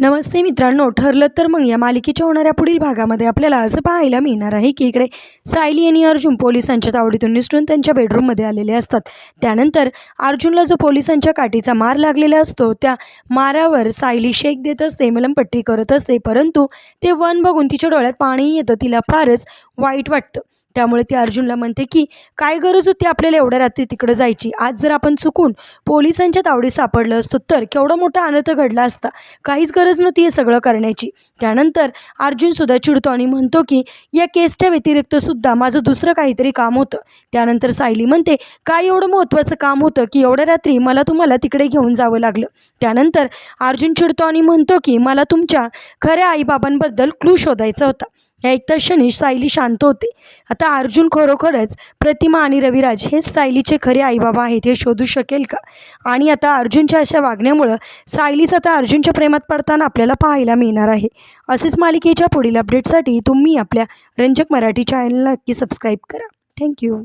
नमस्ते मित्रांनो ठरलं तर मग या मालिकेच्या होणाऱ्या पुढील भागामध्ये आपल्याला असं पाहायला मिळणार आहे की इकडे सायली आणि अर्जुन पोलिसांच्या तावडीतून निसटून त्यांच्या बेडरूममध्ये आलेले असतात. त्यानंतर अर्जुनला जो पोलिसांच्या काठीचा मार लागलेला असतो त्या मारावर सायली शेक देत असते मलमपट्टी करत असते परंतु ते वन बघून तिच्या डोळ्यात पाणी येतं तिला फारच वाईट वाटतं. त्यामुळे ती अर्जुनला म्हणते की काय गरज होती आपल्याला एवढ्या रात्री तिकडं जायची? आज जर आपण चुकून पोलिसांच्या तावडीत सापडलं असतो तर केवढा मोठा अनर्थ घडला असता. काहीच गरज नव्हती हे सगळं करण्याची. त्यानंतर अर्जुनसुद्धा चिडतो आणि म्हणतो की या केसच्या व्यतिरिक्त सुद्धा माझं दुसरं काहीतरी काम होतं. त्यानंतर सायली म्हणते काय एवढं महत्त्वाचं काम होतं की एवढ्या रात्री मला तुम्हाला तिकडे घेऊन जावं लागलं? त्यानंतर अर्जुन चिडतो आणि म्हणतो की मला तुमच्या खऱ्या आईबाबांबद्दल क्लू शोधायचा होता. या एकतर क्षणी सायली शांत होते. आता अर्जुन खरोखरच प्रतिमा आणि रविराज हेच सायलीचे खरे आईबाबा आहेत हे शोधू शकेल का? आणि आता अर्जुनच्या अशा वागण्यामुळं सायलीच आता अर्जुनच्या प्रेमात पडताना आपल्याला पाहायला मिळणार आहे. असेच मालिकेच्या पुढील अपडेटसाठी तुम्ही आपल्या रंजक मराठी चॅनलला नक्की सबस्क्राईब करा. थँक्यू